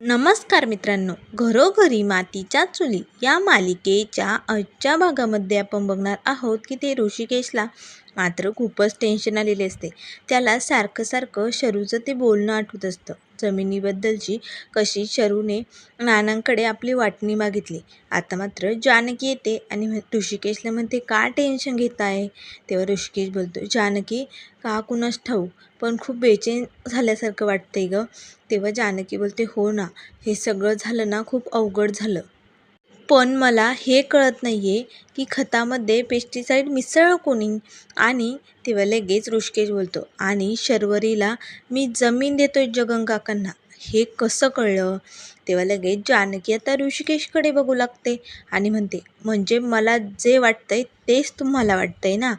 नमस्कार मित्रांनो घरोघरी मातीच्या चुली या मालिकेच्या आजच्या भागामध्ये आपण बघणार आहोत की ते ऋषिकेशला मात्र खूपच टेन्शन आलेले असते. त्याला सारखं सारखं शरूचं ते बोलणं आठवत असतं. जमिनीबद्दलची कशी शरूने नानांकडे आपली वाटणी मागितली. आता मात्र जानकी येते आणि ऋषिकेशला म्हणते का टेन्शन घेत आहे तेव्हा ऋषिकेश बोलतो जानकी का कुणास ठाऊक? पण खूप बेचैन झाल्यासारखं वाटतंय ग. तेव्हा जानकी बोलते हो ना हे सगळं झालं ना खूप अवघड झालं. पण मला हे कळत नाही आहे की खतामध्ये पेस्टिसाईड मिसळलं हो कोणी? आणि तेव्हा लगेच ऋषिकेश बोलतो आणि शर्वरीला मी जमीन देतोय जगन काकांना. हे कसं कळलं? तेव्हा लगेच जानकी आता ऋषिकेशकडे बघू लागते आणि म्हणते म्हणजे मला जे वाटतंय तेच तुम्हाला वाटतं आहे ना?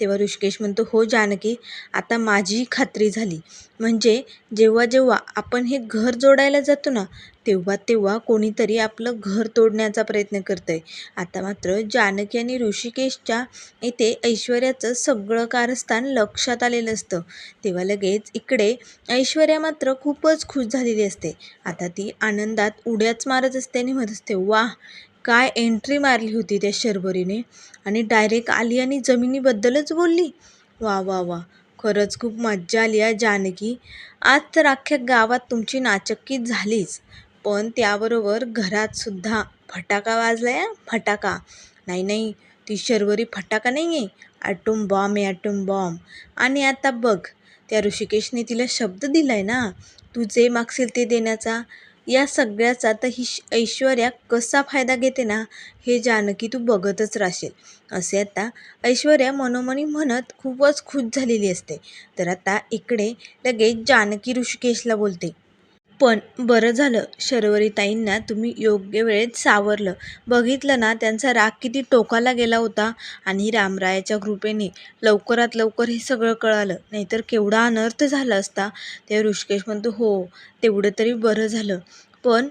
तेव्हा ऋषिकेश म्हणतो हो जानकी आता माझी खात्री झाली. म्हणजे जेव्हा जेव्हा आपण हे घर जोडायला जातो ना तेव्हा तेव्हा कोणीतरी आपलं घर तोडण्याचा प्रयत्न करतं आहे आता मात्र जानकी आणि ऋषिकेशच्या येथे ऐश्वर्याचं सगळं कारस्थान लक्षात आलेलं असतं. तेव्हा लगेच इकडे ऐश्वर्या मात्र खूपच खुश झालेली असते. आता ती आनंदात उड्याच मारत असते आणि म्हणत असते वाह काय एंट्री मारली होती त्या शर्वरीने? आणि डायरेक्ट आली आणि जमिनीबद्दलच बोलली? वा वा वा. खरंच खूप मज्जा आली आहे जानकी. आज तर अख्ख्या गावात तुमची नाचक्की झालीच. पण त्याबरोबर घरातसुद्धा फटाका वाजलाय फटाका. नाही नाही. ती शर्वरी फटाका नाही आहे ॲटोम बॉम्ब आहे ॲटोम बॉम्ब आणि आता बघ त्या ऋषिकेशने तिला शब्द दिला आहे ना? तू जे मागशील ते देण्याचा. या सगळ्याचा तर ही ऐश्वर्या कसा फायदा घेते ना हे जानकी तू बघतच राहशील. असे आता ऐश्वर्या मनोमनी म्हणत खूपच खुश झालेली असते. तर आता इकडे लगेच जानकी ऋषिकेशला बोलते. पण बरं झालं. शर्वरीताईंना तुम्ही योग्य वेळेत सावरलं. बघितलं ना त्यांचा राग किती टोकाला गेला होता आणि रामरायाच्या कृपेने लवकरात लवकर हे सगळं कळालं. नाहीतर केवढा अनर्थ झाला असता. ते ऋषिकेश म्हणतो हो तेवढं तरी बरं झालं. पण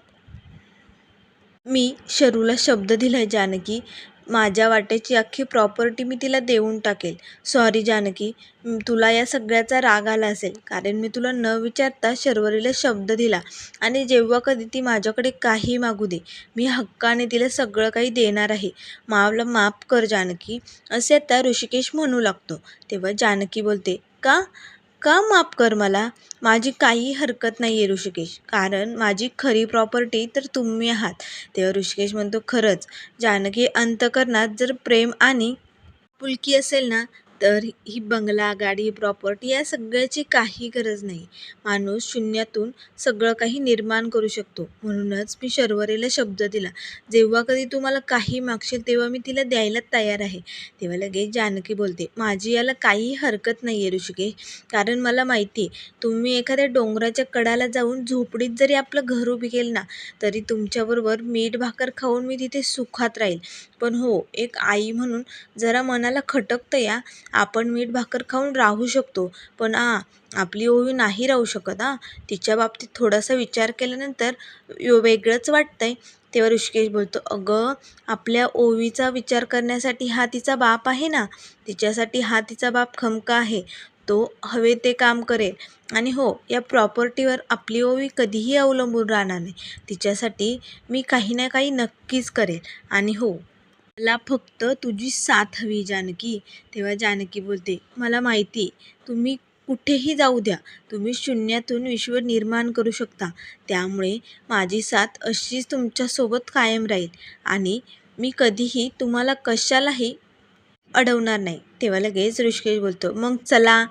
मी शरूला शब्द दिला आहे जानकी. माझ्या वाट्याची अख्खी प्रॉपर्टी मी तिला देऊन टाकेल. सॉरी जानकी. तुला या सगळ्याचा राग आला असेल. कारण मी तुला न विचारता शर्वरीला शब्द दिला. आणि जेव्हा कधी ती माझ्याकडे काही मागू दे मी हक्काने तिला सगळं काही देणार आहे. मावला माफ कर जानकी. असे आता ऋषिकेश म्हणू लागतो. तेव्हा जानकी बोलते का? का माफ कर मला? माझी काही हरकत नाही आहे ऋषिकेश. कारण माझी खरी प्रॉपर्टी तर तुम्ही आहात. तेव्हा ऋषिकेश म्हणतो खरंच. जानकी अंतकरणात जर प्रेम आणि पुलकी असेल ना तर ही बंगला गाडी प्रॉपर्टी या सगळ्याची काही गरज नाही. माणूस शून्यातून सगळं काही निर्माण करू शकतो. म्हणूनच मी शर्वरीला शब्द दिला. जेव्हा कधी तू मला काही मागशील तेव्हा मी तिला द्यायला तयार आहे. तेव्हा लगेच जानकी बोलते माझी याला काही हरकत नाही आहे ऋषिकेश. कारण मला माहिती आहे तुम्ही एखाद्या डोंगराच्या कडाला जाऊन झोपडीत जरी आपलं घर उभी केलं ना तरी तुमच्याबरोबर मीठ भाकर खाऊन मी तिथे सुखात राहील. पण हो एक आई म्हणून जरा मनाला खटकतं या. आपण मीठ भाकर खाऊन राहू शकतो. पण आ आपली ओवी नाही राहू शकत हां तिच्या बाबतीत थोडासा विचार केल्यानंतर यो- वेगळंच आहे तेव्हा ऋषिकेश बोलतो अगं आपल्या ओवीचा विचार करण्यासाठी हा तिचा बाप आहे ना? तिच्यासाठी हा तिचा बाप खमका आहे. तो हवे ते काम करेल. आणि हो या प्रॉपर्टीवर आपली ओवी कधीही अवलंबून राहणार नाही. तिच्यासाठी मी काही ना काही नक्कीच करेल. आणि हो मला फक्त तुझी साथ हवी जानकी. तेव्हा जानकी बोलते मला माहिती आहे तुम्ही कुठेही जाऊ द्या. तुम्ही शून्यातून विश्व निर्माण करू शकता. त्यामुळे माझी साथ अशीच तुमच्यासोबत कायम राहील आणि मी कधीही तुम्हाला कशालाही अडवणार नाही. तेव्हा लगेच ऋषिकेश बोलतो मग चला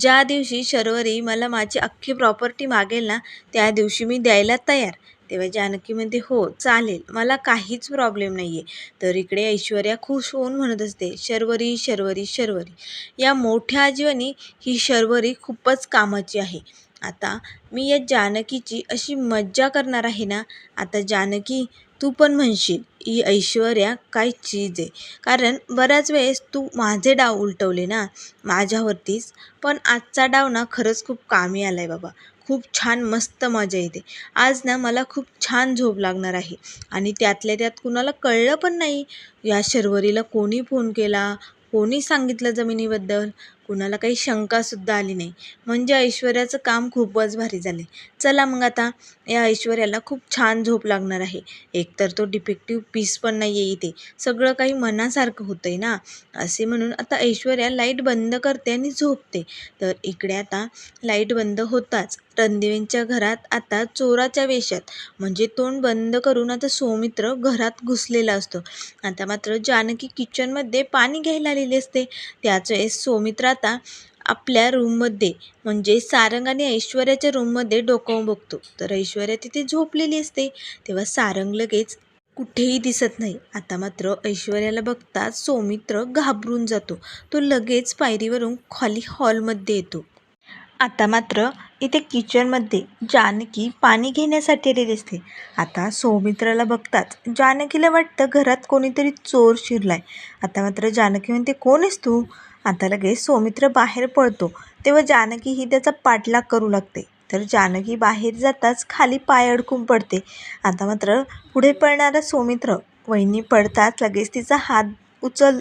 ज्या दिवशी शर्वरी मला माझी अख्खी प्रॉपर्टी मागेल ना त्या दिवशी मी द्यायला तयार. तेव्हा म्हणजे जानकी म्हणते हो चालेल. मला काहीच प्रॉब्लेम नाही आहे तर इकडे ऐश्वर्या खुश होऊन म्हणत असते शर्वरी शर्वरी शर्वरी. या मोठ्या आजीवानी ही शर्वरी खूपच कामाची आहे. आता मी या जानकीची अशी मज्जा करणार आहे ना? आता जानकी तू पण म्हणशील ही ऐश्वर्या काय चीज आहे? कारण बऱ्याच वेळेस तू माझे डाव उलटवले ना माझ्यावरतीच. पण आजचा डाव ना खरंच खूप कामी आला आहे बाबा. खूप छान मस्त मजा येते. आज ना मला खूप छान झोप लागणार आहे. आणि त्यातल्या त्यात कुणाला कळलं पण नाही. या शर्वरीला कोणी फोन केला? कोणी सांगितलं जमिनीबद्दल? कुणाला काही शंकासुद्धा आली नाही. म्हणजे ऐश्वर्याचं काम खूपच भारी झाले. चला मग आता या ऐश्वर्याला खूप छान झोप लागणार आहे. एकतर तो डिफेक्टिव्ह पीस पण नाही आहे इथे. सगळं काही मनासारखं होतं आहे ना? असे म्हणून आता ऐश्वर्या लाइट बंद करते आणि झोपते. तर इकडे आता लाइट बंद होताच. रणदेवींच्या घरात आता चोराच्या वेशात. म्हणजे तोंड बंद करून आता सौमित्र घरात घुसलेला असतो. आता मात्र जानकी किचनमध्ये पाणी घ्यायला आलेली असते. त्याच वेळेस सौमित्र आता आपल्या रूममध्ये म्हणजे सारंग आणि ऐश्वर्याच्या रूममध्ये डोकावून बघतो. तर ऐश्वर्या तिथे झोपलेली असते. तेव्हा सारंग लगेच कुठेही दिसत नाही. आता मात्र ऐश्वर्याला बघताच सौमित्र घाबरून जातो. तो लगेच पायरीवरून खाली हॉलमध्ये येतो. आता मात्र इथे किचनमध्ये जानकी पाणी घेण्यासाठी आलेली असते. आता सौमित्राला बघताच जानकीला वाटतं घरात कोणीतरी चोर शिरलाय. आता मात्र जानकी म्हणते कोण आहेस तू? आता लगेच सौमित्र बाहेर पळतो तेव्हा जानकी ही त्याचा पाठलाग करू लागते. तर जानकी बाहेर जाताच खाली पाय अडकून पडते. आता मात्र पुढे पळणारा सौमित्र वहिनी पडताच लगेच तिचा हात उचल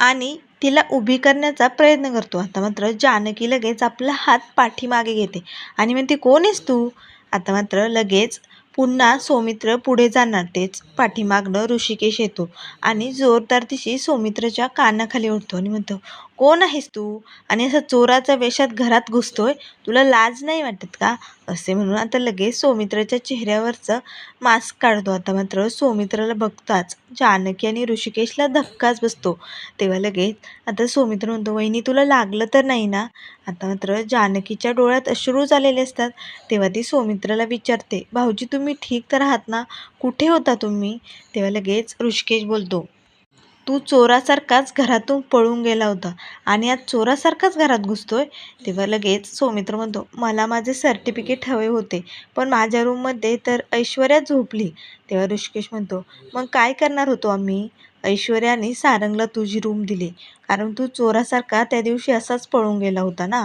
आणि तिला उभी करण्याचा प्रयत्न करतो. आता मात्र जानकी लगेच आपला हात पाठीमागे घेते. आणि म्हणते कोण आहेस तू? आता मात्र लगेच पुन्हा सौमित्र पुढे जाणार तेच पाठीमागनं ऋषिकेश येतो आणि जोरदार तिशी सौमित्रच्या कानाखाली उठतो आणि म्हणतो कोण आहेस तू? आणि असं चोराच्या वेशात घरात घुसतोय तुला लाज नाही वाटत का? असे म्हणून आता लगेच सौमित्राच्या चेहऱ्यावरचं मास्क काढतो. आता मात्र सौमित्राला बघताच जानकी आणि ऋषिकेशला धक्काच बसतो. तेव्हा लगेच आता सौमित्र म्हणतो वहिनी तुला लागलं तर नाही ना? आता मात्र जानकीच्या डोळ्यात अश्रू झालेले असतात. तेव्हा ती सौमित्राला विचारते भाऊजी तुम्ही ठीक तर आहात ना? कुठे होता तुम्ही? तेव्हा लगेच ऋषिकेश बोलतो तू चोरासारखाच घरातून पळून गेला होता आणि आज चोरासारखाच घरात घुसतोय? तेव्हा लगेच सौमित्र म्हणतो मला माझे सर्टिफिकेट हवे होते पण माझ्या रूममध्ये तर ऐश्वर्या झोपली. तेव्हा ऋषिकेश म्हणतो मग काय करणार होतो आम्ही? ऐश्वर्याने सारंगला तुझी रूम दिली कारण तू चोरासारखा त्या दिवशी असाच पळून गेला होता ना?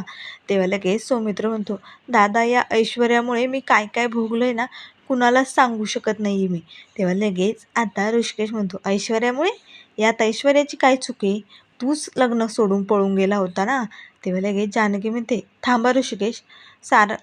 तेव्हा लगेच सौमित्र म्हणतो दादा या ऐश्वर्यामुळे मी काय काय भोगलोय ना कुणालाच सांगू शकत नाही मी. तेव्हा लगेच आता ऋषिकेश म्हणतो ऐश्वर्यामुळे? यात ऐश्वर्याची काय चूक आहे? तूच लग्न सोडून पळून गेला होता ना? तेव्हा लगेच जानकी म्हणते थांबा ऋषिकेश. सार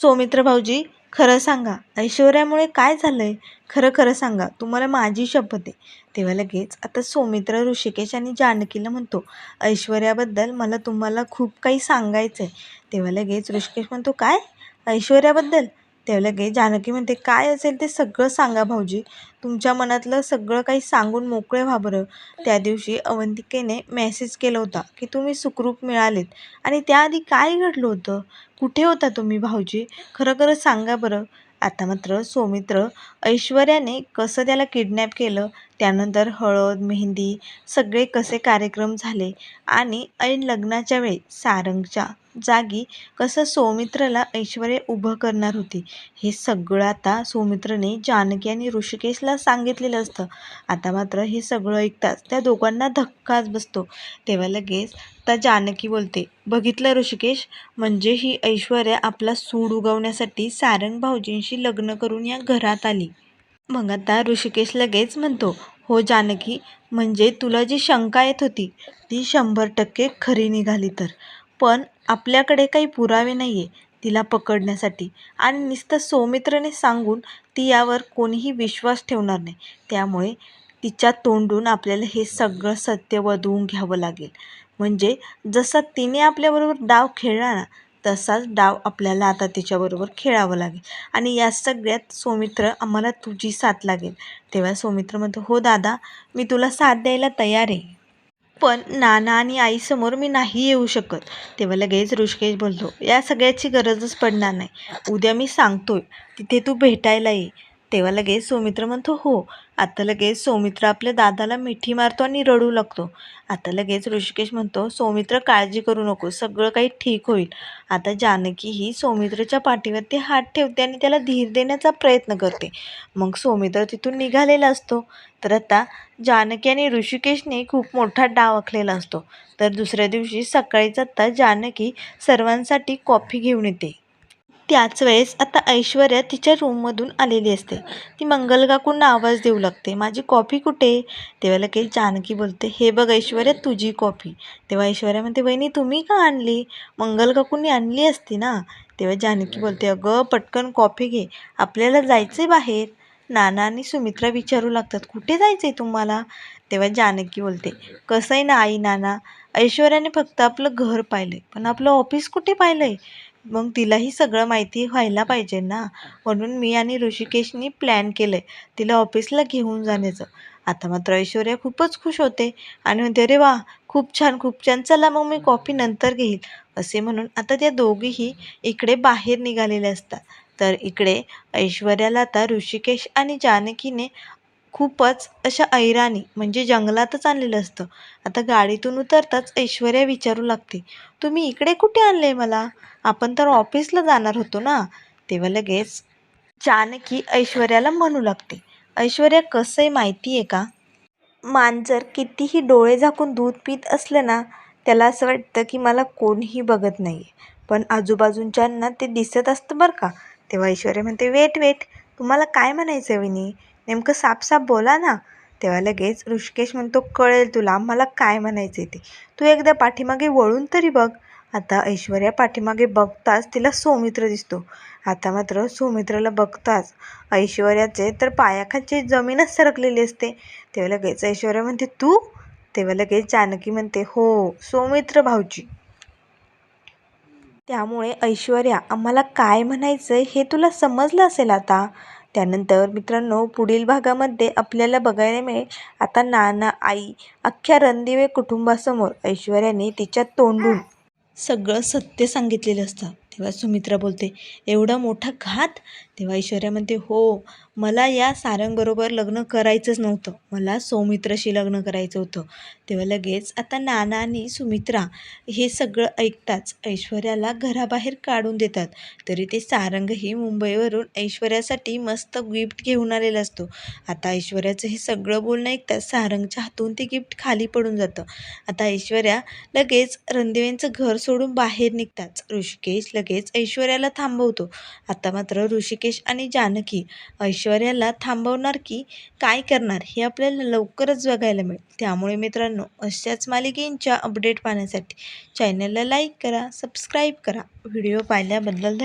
सौमित्र भाऊजी खरं सांगा ऐश्वर्यामुळे काय झालंय? खरं खरं सांगा तुम्हाला माझी शपथ आहे. तेव्हा लगेच आता सौमित्र ऋषिकेश आणि जानकीला म्हणतो. ऐश्वर्याबद्दल मला तुम्हाला खूप काही सांगायचं आहे तेव्हा लगेच ऋषिकेश म्हणतो काय? ऐश्वर्याबद्दल? तेव्हा लगे जानकी म्हणते काय असेल ते सगळं सांगा भाऊजी. तुमच्या मनातलं सगळं काही सांगून मोकळे व्हा बरं. त्या दिवशी अवंतिकेने मेसेज केला होता की तुम्ही सुखरूप मिळालेत. आणि त्याआधी काय घडलं होतं? कुठे होता तुम्ही भाऊजी? खरं खरं सांगा बरं. आता मात्र सौमित्र ऐश्वर्याने कसं त्याला किडनॅप केलं? त्यानंतर हळद मेहंदी सगळे कसे कार्यक्रम झाले? आणि ऐन लग्नाच्या वेळी सारंगच्या जागी कसं सौमित्रला ऐश्वर्या उभं करणार होती? हे सगळं आता सौमित्रने जानकी आणि ऋषिकेशला सांगितलेलं असतं. आता मात्र हे सगळं ऐकताच त्या दोघांना धक्काच बसतो. तेव्हा लगेच आता जानकी बोलते बघितलं ऋषिकेश? म्हणजे ही ऐश्वर्या आपला सूड उगवण्यासाठी सारंग भाऊजींशी लग्न करून या घरात आली. मग आता ऋषिकेश लगेच म्हणतो हो जानकी म्हणजे तुला जी शंका येत होती ती शंभर टक्के खरी निघाली तर. पण आपल्याकडे काही पुरावे नाही आहे तिला पकडण्यासाठी. आणि नुसतं सौमित्रने सांगून ती यावर कोणीही विश्वास ठेवणार नाही. त्यामुळे तिच्या तोंडून आपल्याला हे सगळं सत्य वधवून घ्यावं लागेल. म्हणजे जसा तिने आपल्याबरोबर डाव खेळला ना तसाच डाव आपल्याला आता तिच्याबरोबर खेळावं लागेल. आणि या सगळ्यात सौमित्र आम्हाला तुझी साथ लागेल. तेव्हा सौमित्र म्हणतो हो दादा मी तुला साथ द्यायला तयार आहे. पण नाना आणि आईसमोर मी नाही येऊ शकत. तेव्हा लगेच ऋषिकेश बोलतो या सगळ्याची गरजच पडणार नाही. उद्या मी सांगतोय तिथे तू भेटायला ये. तेव्हा लगेच सौमित्र म्हणतो हो. आता लगेच सौमित्र आपल्या दादाला मिठी मारतो आणि रडू लागतो. आता लगेच ऋषिकेश म्हणतो सौमित्र काळजी करू नको सगळं काही ठीक होईल. आता जानकी ही सौमित्रच्या पाठीवरती हात ठेवते आणि त्याला धीर देण्याचा प्रयत्न करते. मग सौमित्र तिथून निघालेला असतो. तर आता जानकी आणि ऋषिकेशने खूप मोठा डाव आखलेला असतो. तर दुसऱ्या दिवशी सकाळीच आता जानकी सर्वांसाठी कॉफी घेऊन येते. त्याच वेळेस आता ऐश्वर्या तिच्या रूममधून आलेली असते. ती मंगलकाकूंना आवाज देऊ लागते. माझी कॉफी कुठे? तेव्हा लगेच जानकी बोलते. हे बघ ऐश्वर्या तुझी कॉफी. तेव्हा ऐश्वर्या म्हणते वहिनी तुम्ही का आणली? मंगलकाकूंनी आणली असती ना. तेव्हा जानकी बोलते अगं पटकन कॉफी घे. आपल्याला जायचं आहे बाहेर. नाना आणि सुमित्रा विचारू लागतात कुठे जायचं आहे तुम्हाला? तेव्हा जानकी बोलते कसं आहे ना आई नाना? ऐश्वर्याने फक्त आपलं घर पाहिलं आहे पण आपलं ऑफिस कुठे पाहिलं आहे मग तिलाही सगळं माहिती व्हायला पाहिजे ना. म्हणून मी आणि ऋषिकेशनी प्लॅन केलं आहे तिला ऑफिसला घेऊन जाण्याचं. आता मात्र ऐश्वर्या खूपच खुश होते आणि म्हणते अरे वा खूप छान खूप छान. चला मग मी कॉफी नंतर घेईल. असे म्हणून आता त्या दोघीही इकडे बाहेर निघालेले असतात. तर इकडे ऐश्वर्याला आता ऋषिकेश आणि जानकीने खूपच अशा ऐराणी म्हणजे जंगलातच आणलेलं असतं. आता गाडीतून उतरताच ऐश्वर्या विचारू लागते तुम्ही इकडे कुठे आणले मला? आपण तर ऑफिसला जाणार होतो ना? तेव्हा लगेच जानकी ऐश्वर्याला म्हणू लागते ऐश्वर्या कसं आहे माहिती आहे का? मांजर कितीही डोळे झाकून दूध पित असलं ना त्याला असं वाटतं की मला कोणीही बघत नाही आहे पण आजूबाजूंच्यांना ते दिसत असतं बरं का? तेव्हा ऐश्वर्या म्हणते वेट वेट तुम्हाला काय म्हणायचं आहे विनी? नेमकं सापसाप बोला ना. तेव्हा लगेच ऋषिकेश म्हणतो कळेल तुला मला काय म्हणायचं आहे ते. तू एकदा पाठीमागे वळून तरी बघ. आता ऐश्वर्या पाठीमागे बघताच तिला सौमित्र दिसतो. आता मात्र सौमित्राला बघताच ऐश्वर्याचे तर पायाखालची जमीनच सरकलेली असते. तेव्हा लगेच ऐश्वर्या म्हणते तू? तेव्हा लगेच जानकी म्हणते हो सौमित्र भाऊजी. त्यामुळे ऐश्वर्या आम्हाला काय म्हणायचं हे तुला समजलं असेल आता? त्यानंतर मित्रांनो पुढील भागामध्ये आपल्याला बघायला मिळेल आता नाना आई अख्ख्या रणदिवे कुटुंबासमोर ऐश्वर्याने तिच्या तोंडून सगळं सत्य सांगितलेलं असतं. तेव्हा सुमित्रा बोलते एवढा मोठा घात? तेव्हा ऐश्वर्या म्हणते हो मला या सारंगबरोबर लग्न करायचंच नव्हतं. मला सौमित्राशी लग्न करायचं होतं. तेव्हा लगेच आता नाना आणि सुमित्रा हे सगळं ऐकताच ऐश्वर्याला घराबाहेर काढून देतात. तरी ते सारंगही मुंबईवरून ऐश्वर्यासाठी मस्त गिफ्ट घेऊन आलेला असतो. आता ऐश्वर्याचं हे सगळं बोलणं ऐकताच सारंगच्या हातून ते गिफ्ट खाली पडून जातं. आता ऐश्वर्या लगेच रणदेवेंचं घर सोडून बाहेर निघताच. ऋषिकेश लगेच ऐश्वर्याला थांबवतो. आता मात्र ऋषिकेश आणि जानकी ऐश्वर्याला थांबवणार की काय करणार हे आपल्याला लवकरच बघायला मिळेल. त्यामुळे मित्रांनो अशाच मालिकेंच्या अपडेट पाहण्यासाठी चॅनलला लाईक करा सबस्क्राईब करा. व्हिडिओ पाहिल्याबद्दल धन्यवाद.